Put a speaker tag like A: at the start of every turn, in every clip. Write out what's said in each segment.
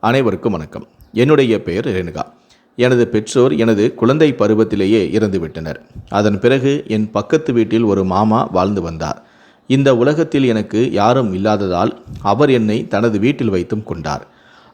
A: அனைவருக்கும் வணக்கம். என்னுடைய பெயர் ரேணுகா. எனது பெற்றோர் எனது குழந்தை பருவத்திலேயே இறந்துவிட்டனர். அதன் பிறகு என் பக்கத்து வீட்டில் ஒரு மாமா வாழ்ந்து வந்தார். இந்த உலகத்தில் எனக்கு யாரும் இல்லாததால் அவர் என்னை தனது வீட்டில் வைத்தும் கொண்டார்.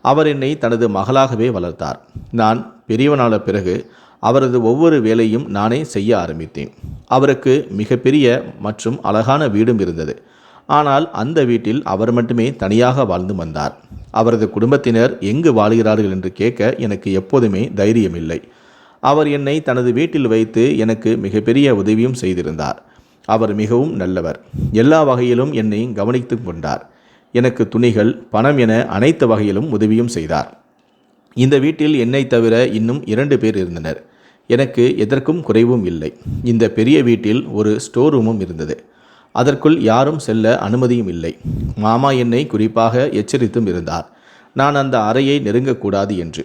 A: அவர் என்னை தனது மகளாகவே வளர்த்தார். நான் பெரியவனான பிறகு அவரது ஒவ்வொரு வேலையும் நானே செய்ய ஆரம்பித்தேன். அவருக்கு மிகப்பெரிய மற்றும் அழகான வீடும் இருந்தது. ஆனால் அந்த வீட்டில் அவர் மட்டுமே தனியாக வாழ்ந்து வந்தார். அவரது குடும்பத்தினர் எங்கு வாழ்கிறார்கள் என்று கேட்க எனக்கு எப்போதுமே தைரியமில்லை. அவர் என்னை தனது வீட்டில் வைத்து எனக்கு மிகப்பெரிய உதவியும் செய்திருந்தார். அவர் மிகவும் நல்லவர். எல்லா வகையிலும் என்னை கவனித்து கொண்டார். எனக்கு துணிகள் பணம் என அனைத்து வகையிலும் உதவியும் செய்தார். இந்த வீட்டில் என்னை தவிர இன்னும் இரண்டு பேர் இருந்தனர். எனக்கு எதற்கும் குறைவும் இல்லை. இந்த பெரிய வீட்டில் ஒரு ஸ்டோர் ரூமும் இருந்தது. அதற்குள் யாரும் செல்ல அனுமதியும் இல்லை. மாமா என்னை குறிப்பாக எச்சரித்தும் இருந்தார். நான் அந்த அறையை நெருங்கக்கூடாது என்று.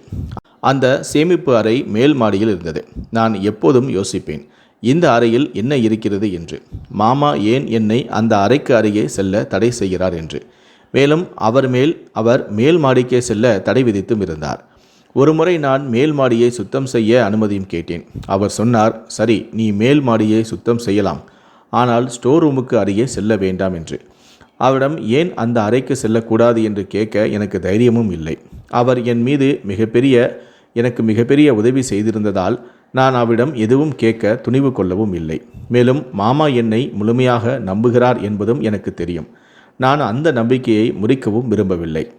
A: அந்த சேமிப்பு அறை மேல் மாடியில் இருந்தது. நான் எப்போதும் யோசிப்பேன் இந்த அறையில் என்ன இருக்கிறது என்று. மாமா ஏன் என்னை அந்த அறைக்கு அருகே செல்ல தடை செய்கிறார் என்று. மேலும் அவர் மேல் அவர் மேல் மாடிக்கே செல்ல தடை விதித்தும் இருந்தார். ஒருமுறை நான் மேல் மாடியை சுத்தம் செய்ய அனுமதியும் கேட்டேன். அவர் சொன்னார் சரி நீ மேல் மாடியை சுத்தம் செய்யலாம். ஆனால் ஸ்டோர் ரூமுக்கு அருகே செல்ல வேண்டாம் என்று. அவரிடம் ஏன் அந்த அறைக்கு செல்லக்கூடாது? என்று கேட்க எனக்கு தைரியமும் இல்லை. அவர் என் மீது மிகப்பெரிய எனக்கு மிகப்பெரிய உதவி செய்திருந்ததால் நான் அவரிடம் எதுவும் கேட்க துணிவு கொள்ளவும் இல்லை. மேலும் மாமா என்னை முழுமையாக நம்புகிறார் என்பதும் எனக்கு தெரியும். நான் அந்த நம்பிக்கையை முறிக்கவும் விரும்பவில்லை.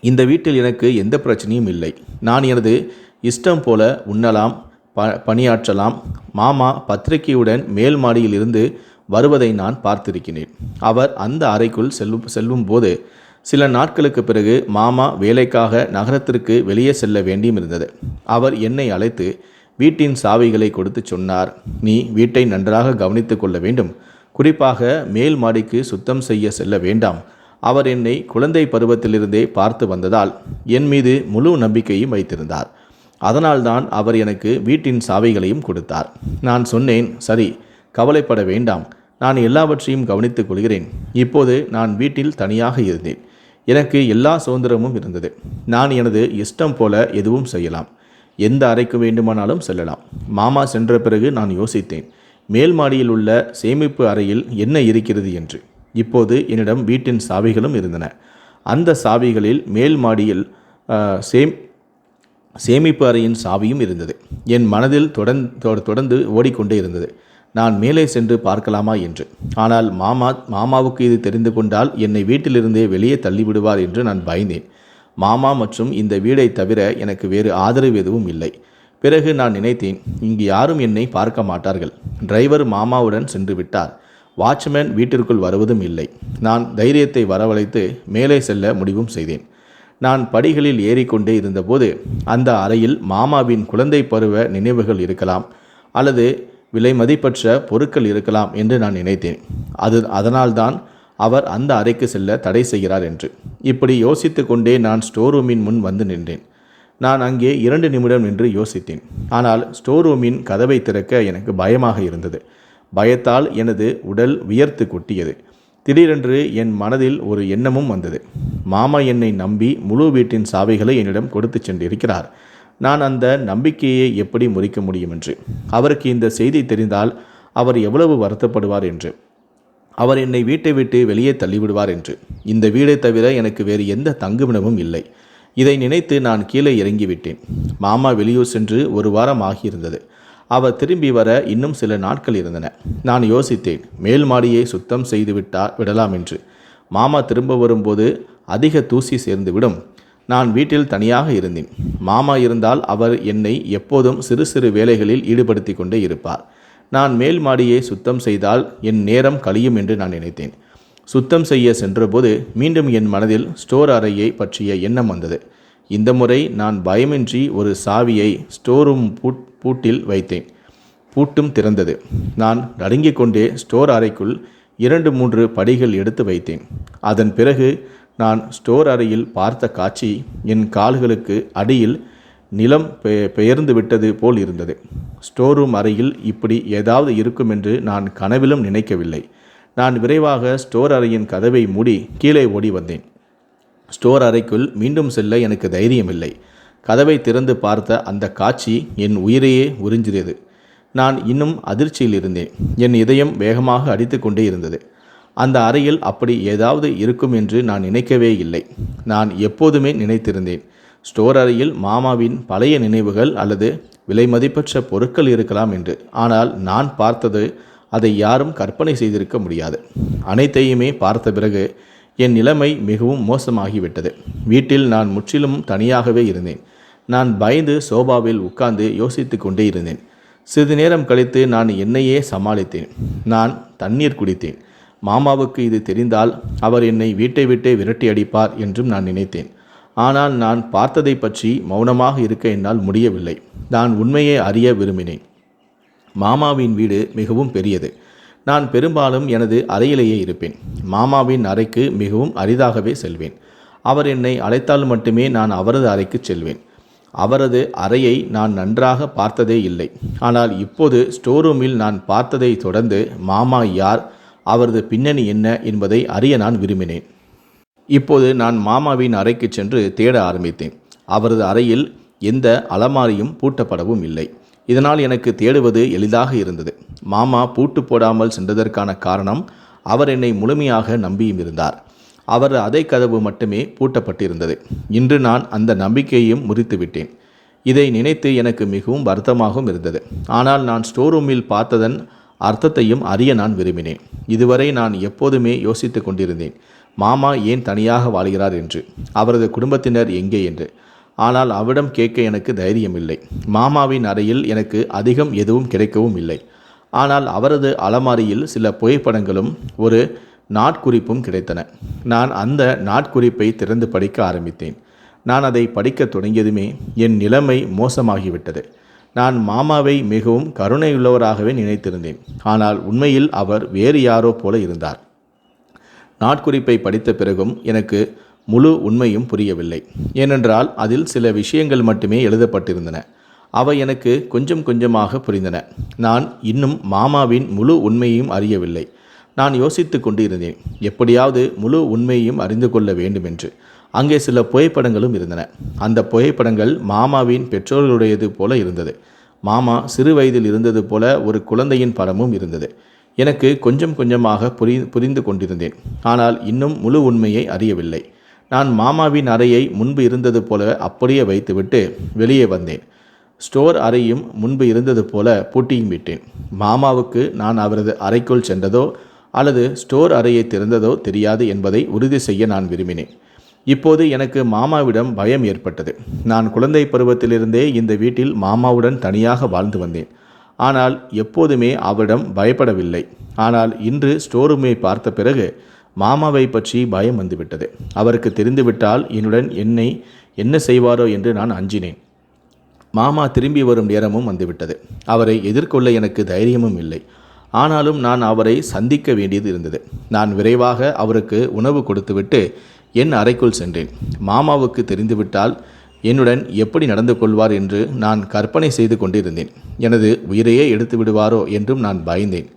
A: இந்த வீட்டில் எனக்கு எந்த பிரச்சனையும் இல்லை. நான் எனது இஷ்டம் போல உண்ணலாம். ப பணியாற்றலாம். மாமா பத்திரிகையுடன் மேல் மாடியில் இருந்து வருவதை நான் பார்த்திருக்கிறேன். அவர் அந்த அறைக்குள் செல்லும் செல்லும் போது சில நாட்களுக்கு பிறகு மாமா வேலைக்காக நகரத்திற்கு வெளியே செல்ல வேண்டியும் இருந்தது அவர் என்னை அழைத்து வீட்டின் சாவிகளை கொடுத்து சொன்னார். நீ வீட்டை நன்றாக கவனித்து கொள்ள வேண்டும். குறிப்பாக மேல் மாடிக்கு சுத்தம் செய்ய செல்ல வேண்டாம். அவர் என்னை குழந்தை பருவத்திலிருந்தே பார்த்து வந்ததால் என் மீது முழு நம்பிக்கையும் வைத்திருந்தார். அதனால்தான் அவர் எனக்கு வீட்டின் சாவிகளையும் கொடுத்தார். நான் சொன்னேன் சரி கவலைப்பட வேண்டாம். நான் எல்லாவற்றையும் கவனித்துக் கொள்கிறேன். இப்போது நான் வீட்டில் தனியாக இருந்தேன். எனக்கு எல்லா சுதந்திரமும் இருந்தது. நான் எனது இஷ்டம் போல எதுவும் செய்யலாம். எந்த அறைக்கு வேண்டுமானாலும் செல்லலாம். மாமா சென்ற பிறகு நான் யோசித்தேன் மேல் மாடியில் உள்ள சேமிப்பு அறையில் என்ன இருக்கிறது என்று. இப்போது என்னிடம் வீட்டின் சாவிகளும் இருந்தன. அந்த சாவிகளில் மேல் மாடியில் சேம் சேமிப்பு அறையின் சாவியும் இருந்தது. என் மனதில் தொடர்ந்து தொடர்ந்து ஓடிக்கொண்டே இருந்தது. நான் மேலே சென்று பார்க்கலாமா என்று. ஆனால் மாமா மாமாவுக்கு இது தெரிந்து கொண்டால் என்னை வீட்டிலிருந்தே வெளியே தள்ளிவிடுவார் என்று நான் பயந்தேன். மாமா மற்றும் இந்த வீடை தவிர எனக்கு வேறு ஆதரவு எதுவும் இல்லை. பிறகு நான் நினைத்தேன் இங்கு யாரும் என்னை பார்க்க மாட்டார்கள். டிரைவர் மாமாவுடன் சென்று விட்டார். வாட்ச்மேன் வீட்டிற்குள் வருவதும் இல்லை. நான் தைரியத்தை வரவழைத்து மேலே செல்ல முடிவும் செய்தேன். நான் படிகளில் ஏறிக்கொண்டே இருந்தபோது அந்த அறையில் மாமாவின் குழந்தை பருவ நினைவுகள் இருக்கலாம் அல்லது விலை மதிப்பற்ற பொருட்கள் இருக்கலாம் என்று நான் நினைத்தேன். அது அதனால்தான் அவர் அந்த அறைக்கு செல்ல தடை செய்கிறார் என்று. இப்படி யோசித்து கொண்டே நான் ஸ்டோர் ரூமின் முன் வந்து நின்றேன். நான் அங்கே இரண்டு நிமிடம் நின்று யோசித்தேன். ஆனால் ஸ்டோர் ரூமின் கதவை திறக்க எனக்கு பயமாக இருந்தது. பயத்தால் எனது உடல் வியர்த்து கொட்டியது. திடீரென்று என் மனதில் ஒரு எண்ணமும் வந்தது. மாமா என்னை நம்பி முழு வீட்டின் சாவிகளை என்னிடம் கொடுத்து சென்றிருக்கிறார். நான் அந்த நம்பிக்கையை எப்படி முறிக்க முடியும் என்று. அவருக்கு இந்த செய்தி தெரிந்தால் அவர் எவ்வளவு வருத்தப்படுவார் என்று. அவர் என்னை வீட்டை விட்டு வெளியே தள்ளிவிடுவார் என்று. இந்த வீடை தவிர எனக்கு வேறு எந்த தங்குமிடமும் இல்லை. இதை நினைத்து நான் கீழே இறங்கிவிட்டேன். மாமா வெளியூர் சென்று ஒரு வாரம் ஆகியிருந்தது. அவர் திரும்பி வர இன்னும் சில நாட்கள் இருந்தன. நான் யோசித்தேன் மேல் மாடியை சுத்தம் செய்து விட்டா விடலாம் என்று. மாமா திரும்ப வரும்போது அதிக தூசி சேர்ந்துவிடும். நான் வீட்டில் தனியாக இருந்தேன். மாமா இருந்தால் அவர் என்னை எப்போதும் சிறு சிறு வேலைகளில் ஈடுபடுத்தி கொண்டே இருப்பார். நான் மேல் மாடியை சுத்தம் செய்தால் என் நேரம் கழியும் என்று நான் நினைத்தேன். சுத்தம் செய்ய சென்றபோது மீண்டும் என் மனதில் ஸ்டோர் அறையை பற்றிய எண்ணம் வந்தது. இந்த முறை நான் பயமின்றி ஒரு சாவியை ஸ்டோர் ரூம் பூட் பூட்டில் வைத்தேன். பூட்டும் திறந்தது. நான் நடுங்கிக் கொண்டே ஸ்டோர் அறைக்குள் இரண்டு மூன்று படிகள் எடுத்து வைத்தேன். அதன் பிறகு நான் ஸ்டோர் அறையில் பார்த்த காட்சி என் கால்களுக்கு அடியில் நிலம் பெ பெயர்ந்து விட்டது போல் இருந்தது. ஸ்டோர் ரூம் அறையில் இப்படி ஏதாவது இருக்கும் என்று நான் கனவிலும் நினைக்கவில்லை. நான் விரைவாக ஸ்டோர் அறையின் கதவை மூடி கீழே ஓடி வந்தேன். ஸ்டோர் அறைக்குள் மீண்டும் செல்ல எனக்கு தைரியமில்லை. கதவை திறந்து பார்த்த அந்த காட்சி என் உயிரையே உறிஞ்சியது. நான் இன்னும் அதிர்ச்சியில் இருந்தேன். என் இதயம் வேகமாக அடித்து கொண்டே இருந்தது. அந்த அறையில் அப்படி ஏதாவது இருக்கும் என்று நான் நினைக்கவே இல்லை. நான் எப்போதுமே நினைத்திருந்தேன். ஸ்டோர் அறையில் மாமாவின் பழைய நினைவுகள் அல்லது விலைமதிப்பற்ற பொருட்கள் இருக்கலாம் என்று. ஆனால் நான் பார்த்தது அதை யாரும் கற்பனை செய்திருக்க முடியாது. அனைத்தையுமே பார்த்த பிறகு என் நிலைமை மிகவும் மோசமாகிவிட்டது. வீட்டில் நான் முற்றிலும் தனியாகவே இருந்தேன். நான் பயந்து சோபாவில் உட்கார்ந்து யோசித்து கொண்டே இருந்தேன். சிறிது நேரம் கழித்து நான் என்னையே சமாளித்தேன். நான் தண்ணீர் குடித்தேன். மாமாவுக்கு இது தெரிந்தால் அவர் என்னை வீட்டை விட்டே விரட்டி அடிப்பார் என்றும் நான் நினைத்தேன். ஆனால் நான் பார்த்ததை பற்றி மௌனமாக இருக்க என்னால் முடியவில்லை. நான் உண்மையை அறிய விரும்பினேன். மாமாவின் வீடு மிகவும் பெரியது. நான் பெரும்பாலும் எனது அறையிலேயே இருப்பேன். மாமாவின் அறைக்கு மிகவும் அரிதாகவே செல்வேன். அவர் என்னை அழைத்தால் மட்டுமே நான் அவரது அறைக்கு செல்வேன். அவரது அறையை நான் நன்றாக பார்த்ததே இல்லை. ஆனால் இப்போது ஸ்டோர் ரூமில் நான் பார்த்ததை தொடர்ந்து மாமா யார் அவரது பின்னணி என்ன என்பதை அறிய நான் விரும்பினேன். இப்போது நான் மாமாவின் அறைக்கு சென்று தேட ஆரம்பித்தேன். அவரது அறையில் எந்த அலமாரியும் பூட்டப்படவும் இல்லை. இதனால் எனக்கு தேடுவது எளிதாக இருந்தது. மாமா பூட்டு போடாமல் சென்றதற்கான காரணம் அவர் என்னை முழுமையாக நம்பியும் இருந்தார். அவர் அதை கதவு மட்டுமே பூட்டப்பட்டிருந்தது. இன்று நான் அந்த நம்பிக்கையையும் முறித்து விட்டேன். இதை நினைத்து எனக்கு மிகவும் வருத்தமாகவும் இருந்தது. ஆனால் நான் ஸ்டோர் ரூமில் பார்த்ததன் அர்த்தத்தையும் அறிய நான் விரும்பினேன். இதுவரை நான் எப்போதுமே யோசித்து கொண்டிருந்தேன் மாமா ஏன் தனியாக வாழ்கிறார் என்று? அவரது குடும்பத்தினர் எங்கே? என்று. ஆனால் அவரிடம் கேட்க எனக்கு தைரியமில்லை மாமாவின் அறையில் எனக்கு அதிகம் எதுவும் கிடைக்கவும் இல்லை. ஆனால் அவரது அலமாரியில் சில புகைப்படங்களும் ஒரு நாட்குறிப்பும் கிடைத்தன. நான் அந்த நாட்குறிப்பை திறந்து படிக்க ஆரம்பித்தேன். நான் அதை படிக்க தொடங்கியதுமே என் நிலைமை மோசமாகிவிட்டது. நான் மாமாவை மிகவும் கருணையுள்ளவராகவே நினைத்திருந்தேன். ஆனால் உண்மையில் அவர் வேறு யாரோ போல இருந்தார். நாட்குறிப்பை படித்த பிறகும் எனக்கு முழு உண்மையும் புரியவில்லை. ஏனென்றால் அதில் சில விஷயங்கள் மட்டுமே எழுதப்பட்டிருந்தன. அவை எனக்கு கொஞ்சம் கொஞ்சமாக புரிந்தன. நான் இன்னும் மாமாவின் முழு உண்மையையும் அறியவில்லை. நான் யோசித்து கொண்டிருந்தேன் எப்படியாவது முழு உண்மையையும் அறிந்து கொள்ள வேண்டுமென்று. அங்கே சில புகைப்படங்களும் இருந்தன. அந்த புகைப்படங்கள் மாமாவின் பெற்றோர்களுடையது போல இருந்தது. மாமா சிறு வயதில் இருந்தது போல ஒரு குழந்தையின் படமும் இருந்தது. எனக்கு கொஞ்சம் கொஞ்சமாக புரி புரிந்து கொண்டிருந்தேன். ஆனால் இன்னும் முழு உண்மையை அறியவில்லை. நான் மாமாவின் அறையை முன்பு இருந்தது போல அப்படியே வைத்துவிட்டு வெளியே வந்தேன். ஸ்டோர் அறையும் முன்பு இருந்தது போல பூட்டியும் விட்டேன். மாமாவுக்கு நான் அவரது அறைக்குள் சென்றதோ அல்லது ஸ்டோர் அறையை திறந்ததோ தெரியாது என்பதை உறுதி செய்ய நான் விரும்பினேன். இப்போது எனக்கு மாமாவிடம் பயம் ஏற்பட்டது. நான் குழந்தை பருவத்திலிருந்தே இந்த வீட்டில் மாமாவுடன் தனியாக வாழ்ந்து வந்தேன். ஆனால் எப்போதுமே அவரிடம் பயப்படவில்லை. ஆனால் இன்று ஸ்டோர் ரூமை பார்த்த பிறகு மாமாவை பற்றி பயம் வந்துவிட்டது. அவருக்கு தெரிந்துவிட்டால் என்னுடன் என்னை என்ன செய்வாரோ என்று நான் அஞ்சினேன். மாமா திரும்பி வரும் நேரமும் வந்துவிட்டது. அவரை எதிர்கொள்ள எனக்கு தைரியமும் இல்லை. ஆனாலும் நான் அவரை சந்திக்க வேண்டியது இருந்தது. நான் விரைவாக அவருக்கு உணவு கொடுத்துவிட்டு என் அறைக்குள் சென்றேன். மாமாவுக்கு தெரிந்துவிட்டால் என்னுடன் எப்படி நடந்து கொள்வார் என்று நான் கற்பனை செய்து கொண்டிருந்தேன். எனது உயிரையே எடுத்து விடுவாரோ என்றும் நான் பயந்தேன்.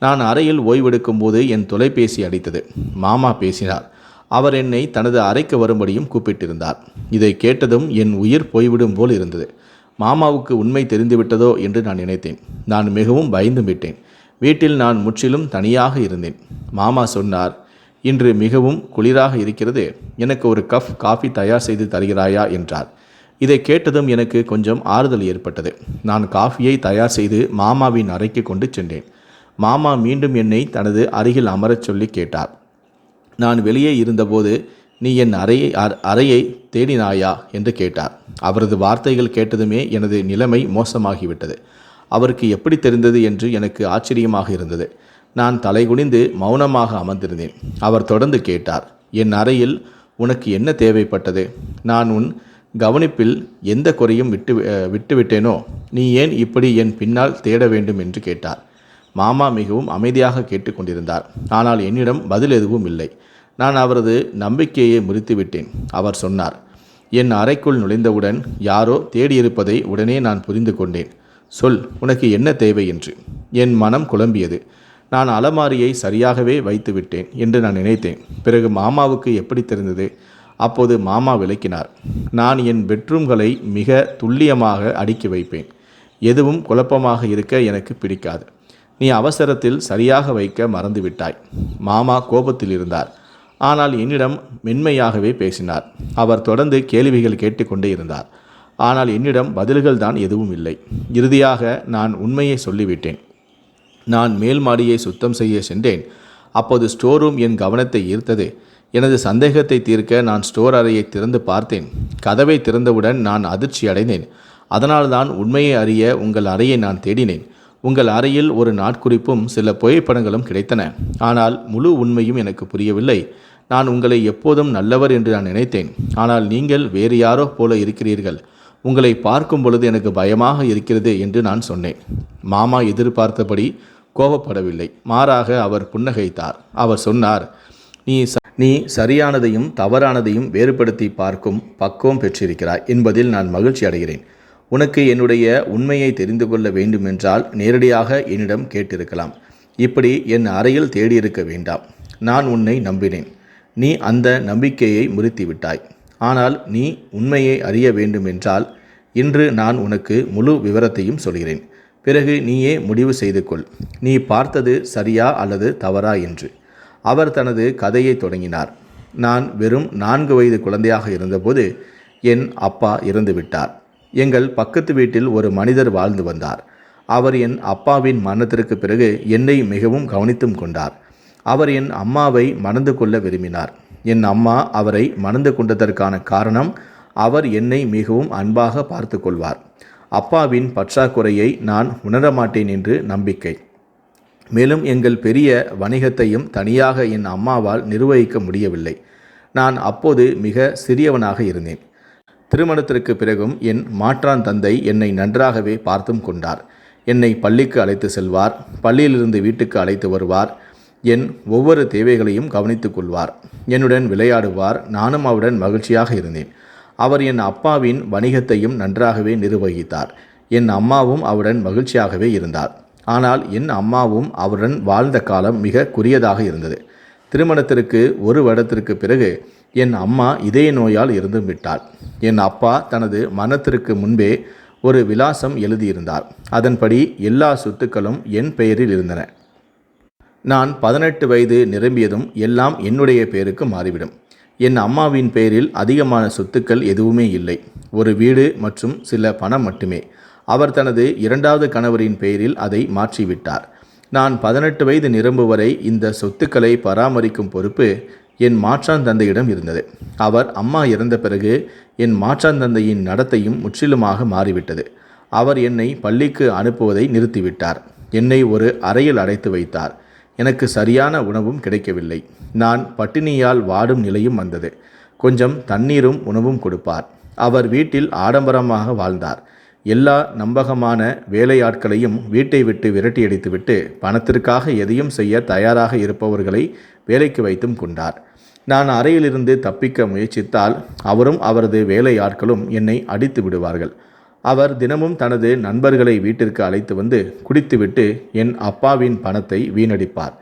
A: நான் அறையில் ஓய்வெடுக்கும் போது என் தொலைபேசி அடித்தது. மாமா பேசினார். அவர் என்னை தனது அறைக்கு வரும்படியும் கூப்பிட்டிருந்தார். இதை கேட்டதும் என் உயிர் போய்விடும் போல் இருந்தது. மாமாவுக்கு உண்மை தெரிந்துவிட்டதோ என்று நான் நினைத்தேன். நான் மிகவும் பயந்து விட்டேன். வீட்டில் நான் முற்றிலும் தனியாக இருந்தேன். மாமா சொன்னார் இன்று மிகவும் குளிராக இருக்கிறது. எனக்கு ஒரு கப் காஃபி தயார் செய்து தருகிறாயா? என்றார். இதை கேட்டதும் எனக்கு கொஞ்சம் ஆறுதல் ஏற்பட்டது. நான் காஃபியை தயார் செய்து மாமாவின் அறைக்கு கொண்டு சென்றேன். மாமா மீண்டும் என்னை தனது அருகில் அமரச் சொல்லி கேட்டார். நான் வெளியே இருந்தபோது நீ என் அறையை அறையை தேடினாயா? என்று கேட்டார். அவரது வார்த்தைகள் கேட்டதுமே எனது நிலைமை மோசமாகிவிட்டது. அவருக்கு எப்படி தெரிந்தது என்று எனக்கு ஆச்சரியமாக இருந்தது. நான் தலைகுனிந்து மௌனமாக அமர்ந்திருந்தேன். அவர் தொடர்ந்து கேட்டார் என் அறையில் உனக்கு என்ன தேவைப்பட்டது? நான் உன் கவனிப்பில் எந்த குறையும் விட்டு விட்டுவிட்டேனோ? நீ ஏன் இப்படி என் பின்னால் தேட வேண்டும்? என்று கேட்டார். மாமா மிகவும் அமைதியாக கேட்டுக்கொண்டிருந்தார். ஆனால் என்னிடம் பதில் எதுவும் இல்லை. நான் அவரது நம்பிக்கையை முறித்துவிட்டேன் அவர் சொன்னார். என் அறைக்குள் நுழைந்தவுடன் யாரோ தேடியிருப்பதை உடனே நான் புரிந்து கொண்டேன். சொல் உனக்கு என்ன தேவை? என்று. என் மனம் குழம்பியது. நான் அலமாரியை சரியாகவே வைத்துவிட்டேன் என்று நான் நினைத்தேன். பிறகு மாமாவுக்கு எப்படி தெரிந்தது? அப்போது மாமா விளக்கினார். நான் என் பெட்ரூம்களை மிக துல்லியமாக அடுக்கி வைப்பேன். எதுவும் குழப்பமாக இருக்க எனக்கு பிடிக்காது. நீ அவசரத்தில் சரியாக வைக்க மறந்துவிட்டாய். மாமா கோபத்தில் இருந்தார். ஆனால் என்னிடம் மென்மையாகவே பேசினார். அவர் தொடர்ந்து கேள்விகள் கேட்டுக்கொண்டே இருந்தார். ஆனால் என்னிடம் பதில்கள் தான் எதுவும் இல்லை. இறுதியாக நான் உண்மையை சொல்லிவிட்டேன். நான் மேல் மாடியை சுத்தம் செய்ய சென்றேன். அப்போது ஸ்டோர் ரூம் என் கவனத்தை ஈர்த்தது. எனது சந்தேகத்தை தீர்க்க நான் ஸ்டோர் அறையை திறந்து பார்த்தேன். கதவை திறந்தவுடன் நான் அதிர்ச்சி அடைந்தேன் அதனால்தான் உண்மையை அறிய உங்கள் அறையை நான் தேடினேன். உங்கள் அறையில் ஒரு நாட்குறிப்பும் சில புகைப்படங்களும் கிடைத்தன. ஆனால் முழு உண்மையும் எனக்கு புரியவில்லை. நான் உங்களை எப்போதும் நல்லவர் என்று நான் நினைத்தேன். ஆனால் நீங்கள் வேறு யாரோ போல இருக்கிறீர்கள். உங்களை பார்க்கும் பொழுது எனக்கு பயமாக இருக்கிறது என்று நான் சொன்னேன். மாமா எதிர்பார்த்தபடி கோபப்படவில்லை. மாறாக அவர் புன்னகைத்தார். அவர் சொன்னார் நீ நீ சரியானதையும் தவறானதையும் வேறுபடுத்தி பார்க்கும் பக்குவம் பெற்றிருக்கிறாய். என்பதில் நான் மகிழ்ச்சி அடைகிறேன். உனக்கு என்னுடைய உண்மையை தெரிந்து கொள்ள வேண்டுமென்றால் நேரடியாக என்னிடம் கேட்டிருக்கலாம். இப்படி என் அறையில் தேடியிருக்க வேண்டாம். நான் உன்னை நம்பினேன். நீ அந்த நம்பிக்கையை முறித்துவிட்டாய். ஆனால் நீ உண்மையை அறிய வேண்டுமென்றால் இன்று நான் உனக்கு முழு விவரத்தையும் சொல்கிறேன். பிறகு நீயே முடிவு செய்து கொள். நீ பார்த்தது சரியா அல்லது தவறா என்று. அவர் தனது கதையை தொடங்கினார். நான் வெறும் நான்கு வயது குழந்தையாக இருந்தபோது என் அப்பா இறந்துவிட்டார். எங்கள் பக்கத்து வீட்டில் ஒரு மனிதர் வாழ்ந்து வந்தார். அவர் என் அப்பாவின் மரணத்திற்கு பிறகு என்னை மிகவும் கவனித்தும் கொண்டார். அவர் என் அம்மாவை மணந்து கொள்ள விரும்பினார். என் அம்மா அவரை மணந்து கொண்டதற்கான காரணம் அவர் என்னை மிகவும் அன்பாக பார்த்து கொள்வார். அப்பாவின் பற்றாக்குறையை நான் உணரமாட்டேன் என்று நம்பிக்கை. மேலும் எங்கள் பெரிய வணிகத்தையும் தனியாக என் அம்மாவால் நிர்வகிக்க முடியவில்லை. நான் அப்போது மிக சிறியவனாக இருந்தேன். திருமணத்திற்கு பிறகும் என் மாற்றான் தந்தை என்னை நன்றாகவே பார்த்தும் கொண்டார். என்னை பள்ளிக்கு அழைத்து செல்வார். பள்ளியிலிருந்து வீட்டுக்கு அழைத்து வருவார். என் ஒவ்வொரு தேவைகளையும் கவனித்துக் கொள்வார். என்னுடன் விளையாடுவார். நானும் அவருடன் மகிழ்ச்சியாக இருந்தேன். அவர் என் அப்பாவின் வணிகத்தையும் நன்றாகவே நிர்வகித்தார். என் அம்மாவும் அவருடன் மகிழ்ச்சியாகவே இருந்தார். ஆனால் என் அம்மாவும் அவருடன் வாழ்ந்த காலம் மிக குறியதாக இருந்தது. திருமணத்திற்கு ஒரு வருடத்திற்கு பிறகு என் அம்மா இதய நோயால் இருந்து விட்டாள். என் அப்பா தனது மரணத்திற்கு முன்பே ஒரு விலாசம் எழுதியிருந்தார். அதன்படி எல்லா சொத்துக்களும் என் பெயரில் இருந்தன. நான் பதினெட்டு வயது நிரம்பியதும் எல்லாம் என்னுடைய பெயருக்கு மாறிவிடும். என் அம்மாவின் பெயரில் அதிகமான சொத்துக்கள் எதுவுமே இல்லை. ஒரு வீடு மற்றும் சில பணம் மட்டுமே. அவர் தனது இரண்டாவது கணவரின் பெயரில் அதை மாற்றிவிட்டார். நான் பதினெட்டு வயது நிரம்பு வரை இந்த சொத்துக்களை பராமரிக்கும் பொறுப்பு என் மாற்றான் தந்தையிடம் இருந்தது. அவர் அம்மா இறந்த பிறகு என் மாற்றான் தந்தையின் நடத்தையும் முற்றிலுமாக மாறிவிட்டது. அவர் என்னை பள்ளிக்கு அனுப்புவதை நிறுத்திவிட்டார். என்னை ஒரு அறையில் அடைத்து வைத்தார். எனக்கு சரியான உணவும் கிடைக்கவில்லை. நான் பட்டினியால் வாடும் நிலையும் வந்தது. கொஞ்சம் தண்ணீரும் உணவும் கொடுப்பார். அவர் வீட்டில் ஆடம்பரமாக வாழ்ந்தார். எல்லா நம்பகமான வேலையாட்களையும் வீட்டை விட்டு விரட்டியடித்துவிட்டு பணத்திற்காக எதையும் செய்ய தயாராக இருப்பவர்களை வேலைக்கு வைத்தும் கொண்டார். நான் அறையிலிருந்து தப்பிக்க முயற்சித்தால் அவரும் அவரது வேலையாட்களும் என்னை அடித்து விடுவார்கள். அவர் தினமும் தனது நண்பர்களை வீட்டிற்கு அழைத்து வந்து குடித்துவிட்டு என் அப்பாவின் பணத்தை வீணடிப்பார்.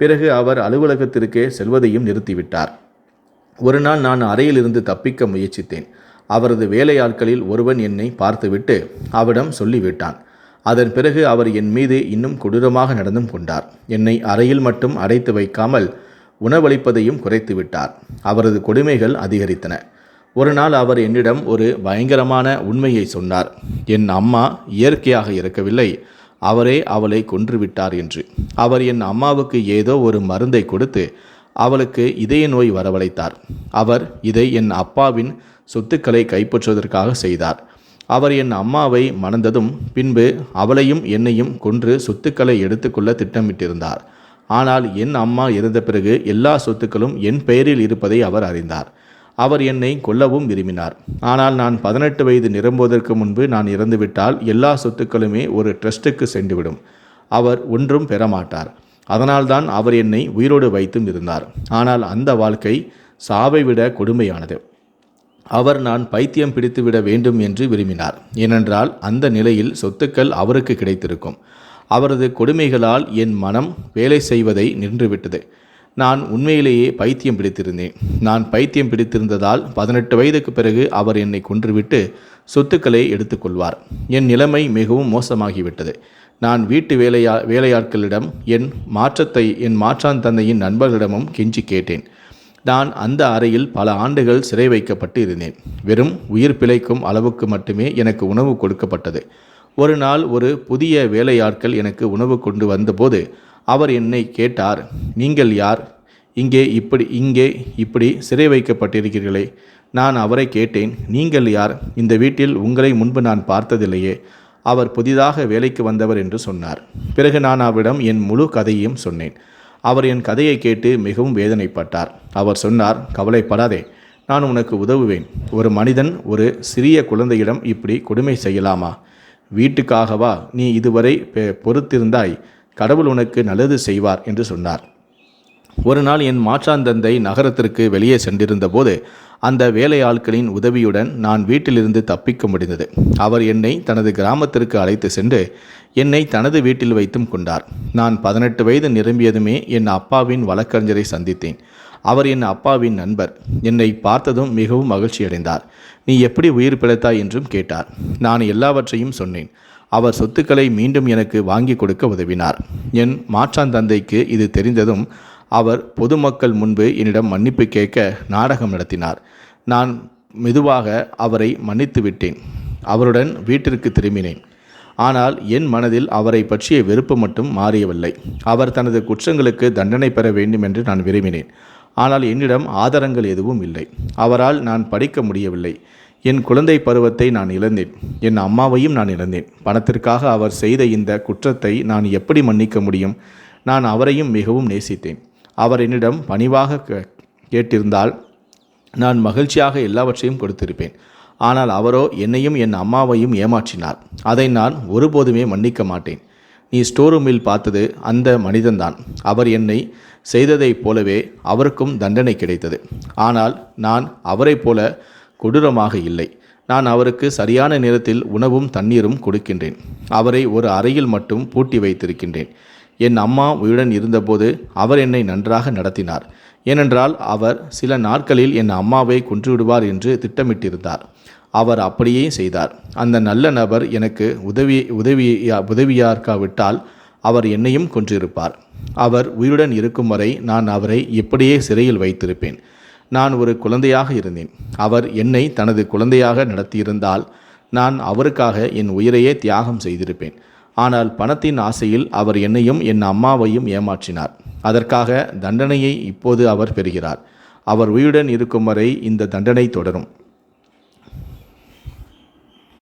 A: பிறகு அவர் அலுவலகத்திற்கே செல்வதையும் நிறுத்திவிட்டார். ஒரு நாள் நான் அறையிலிருந்து தப்பிக்க முயற்சித்தேன். அவரது வேலையாட்களில் ஒருவன் என்னை பார்த்துவிட்டு அவரிடம் சொல்லிவிட்டான். அதன் பிறகு அவர் என் மீது இன்னும் கொடூரமாக நடந்தும் கொண்டார். என்னை அறையில் மட்டும் அடைத்து வைக்காமல் உணவளிப்பதையும் குறைத்து விட்டார் அவரது கொடுமைகள் அதிகரித்தன. ஒரு நாள் அவர் என்னிடம் ஒரு பயங்கரமான உண்மையை சொன்னார். என் அம்மா இயற்கையாக இருக்கவில்லை அவரே அவளை கொன்றுவிட்டார் என்று. அவர் என் அம்மாவுக்கு ஏதோ ஒரு மருந்தை கொடுத்து அவளுக்கு இதய நோய் வரவழைத்தார். அவர் இதை என் அப்பாவின் சொத்துக்களை கைப்பற்றுவதற்காக செய்தார். அவர் என் அம்மாவை மணந்ததும் பின்பு அவளையும் என்னையும் கொன்று சொத்துக்களை எடுத்துக்கொள்ள திட்டமிட்டிருந்தார். ஆனால் என் அம்மா இறந்த பிறகு எல்லா சொத்துக்களும் என் பெயரில் இருப்பதை அவர் அறிந்தார். அவர் என்னை கொல்லவும் விரும்பினார். ஆனால் நான் பதினெட்டு வயது நிரம்புவதற்கு முன்பு நான் இறந்துவிட்டால் எல்லா சொத்துக்களுமே ஒரு ட்ரஸ்ட்டுக்கு சென்றுவிடும். அவர் ஒன்றும் பெறமாட்டார். அதனால்தான் அவர் என்னை உயிரோடு வைத்தும் இருந்தார். ஆனால் அந்த வாழ்க்கை சாவை விட கொடுமையானது. அவர் நான் பைத்தியம் பிடித்துவிட வேண்டும் என்று விரும்பினார். ஏனென்றால் அந்த நிலையில் சொத்துக்கள் அவருக்கு கிடைத்திருக்கும். அவரது கொடுமைகளால் என் மனம் வேலை செய்வதை நின்றுவிட்டது. நான் உண்மையிலேயே பைத்தியம் பிடித்திருந்தேன். நான் பைத்தியம் பிடித்திருந்ததால் பதினெட்டு வயதுக்கு பிறகு அவர் என்னை கொன்றுவிட்டு சொத்துக்களை எடுத்துக்கொள்வார். என் நிலைமை மிகவும் மோசமாகிவிட்டது. நான் வீட்டு வேலையா வேலையாட்களிடம் என் மாற்றத்தை என் மாற்றான் தந்தையின் நண்பர்களிடமும் கெஞ்சி கேட்டேன். நான் அந்த அறையில் பல ஆண்டுகள் சிறை வைக்கப்பட்டு இருந்தேன் வெறும் உயிர் பிழைக்கும் அளவுக்கு மட்டுமே எனக்கு உணவு கொடுக்கப்பட்டது. ஒரு நாள் ஒரு புதிய வேலையாட்கள் எனக்கு உணவு கொண்டு வந்தபோது அவர் என்னை கேட்டார் நீங்கள் யார்? இங்கே இப்படி இங்கே இப்படி சிறை வைக்கப்பட்டிருக்கிறீர்களே. நான் அவரை கேட்டேன் நீங்கள் யார்? இந்த வீட்டில் உங்களை முன்பு நான் பார்த்ததில்லையே. அவர் புதிதாக வேலைக்கு வந்தவர் என்று சொன்னார். பிறகு நான் அவரிடம் என் முழு கதையையும் சொன்னேன். அவர் என் கதையை கேட்டு மிகவும் வேதனைப்பட்டார். அவர் சொன்னார் கவலைப்படாதே நான் உனக்கு உதவுவேன். ஒரு மனிதன் ஒரு சிறிய குழந்தையிடம் இப்படி கொடுமை செய்யலாமா? வீட்டுக்காகவா நீ இதுவரை பெ- பொறுத்திருந்தாய்? கடவுள் உனக்கு நல்லது செய்வார் என்று சொன்னார். ஒரு நாள் என் மாற்றாந்தந்தை நகரத்திற்கு வெளியே சென்றிருந்தபோது அந்த வேலையாட்களின் உதவியுடன் நான் வீட்டிலிருந்து தப்பிக்க முடிந்தது. அவர் என்னை தனது கிராமத்திற்கு அழைத்து சென்று என்னை தனது வீட்டில் வைத்தும் கொண்டார். நான் பதினெட்டு வயது நிரம்பியதுமே என் அப்பாவின் வழக்கறிஞரை சந்தித்தேன். அவர் என் அப்பாவின் நண்பர். என்னை பார்த்ததும் மிகவும் மகிழ்ச்சியடைந்தார். நீ எப்படி உயிர் பிழைத்தாய் என்றும் கேட்டார். நான் எல்லாவற்றையும் சொன்னேன். அவர் சொத்துக்களை மீண்டும் எனக்கு வாங்கி கொடுக்க உதவினார். என் மாற்றான் தந்தைக்கு இது தெரிந்ததும் அவர் பொதுமக்கள் முன்பு என்னிடம் மன்னிப்பு கேட்க நாடகம் நடத்தினார். நான் மெதுவாக அவரை மன்னித்து விட்டேன். அவருடன் வீட்டிற்கு திரும்பினேன். ஆனால் என் மனதில் அவரை பற்றிய வெறுப்பு மட்டும் மாறியவில்லை. அவர் தனது குற்றங்களுக்கு தண்டனை பெற வேண்டும் என்று நான் விரும்பினேன். ஆனால் என்னிடம் ஆதாரங்கள் எதுவும் இல்லை. அவரால் நான் படிக்க முடியவில்லை. என் குழந்தை பருவத்தை நான் இழந்தேன். என் அம்மாவையும் நான் இழந்தேன். பணத்திற்காக அவர் செய்த இந்த குற்றத்தை நான் எப்படி மன்னிக்க முடியும்? நான் அவரையும் மிகவும் நேசித்தேன். அவர் என்னிடம் பணிவாக கே- கேட்டிருந்தால் நான் மகிழ்ச்சியாக எல்லாவற்றையும் கொடுத்திருப்பேன். ஆனால் அவரோ என்னையும் என் அம்மாவையும் ஏமாற்றினார். அதை நான் ஒருபோதுமே மன்னிக்க மாட்டேன். நீ ஸ்டோர் ரூமில் பார்த்தது அந்த மனிதன்தான். அவர் என்னை செய்ததைப் போலவே அவருக்கும் தண்டனை கிடைத்தது. ஆனால் நான் அவரைப் போல கொடூரமாக இல்லை. நான் அவருக்கு சரியான நேரத்தில் உணவும் தண்ணீரும் கொடுக்கின்றேன். அவரை ஒரு அறையில் மட்டும் பூட்டி வைத்திருக்கின்றேன். என் அம்மா உயிருடன் இருந்தபோது அவர் என்னை நன்றாக நடத்தினார். ஏனென்றால் அவர் சில நாட்களில் என் அம்மாவை கொன்றுவிடுவார் என்று திட்டமிட்டிருந்தார். அவர் அப்படியே செய்தார். அந்த நல்ல நபர் எனக்கு உதவி உதவியா உதவியார்க்காவிட்டால் அவர் என்னையும் கொன்றிருப்பார். அவர் உயிருடன் இருக்கும் வரை நான் அவரை இப்படியே சிறையில் வைத்திருப்பேன். நான் ஒரு குழந்தையாக இருந்தேன். அவர் என்னை தனது குழந்தையாக நடத்தியிருந்தால் நான் அவருக்காக என் உயிரையே தியாகம் செய்திருப்பேன். ஆனால் பணத்தின் ஆசையில் அவர் என்னையும் என் அம்மாவையும் ஏமாற்றினார். அதற்காக தண்டனையை இப்போது அவர் பெறுகிறார். அவர் உயிருடன் இருக்கும் வரை இந்த தண்டனை தொடரும்.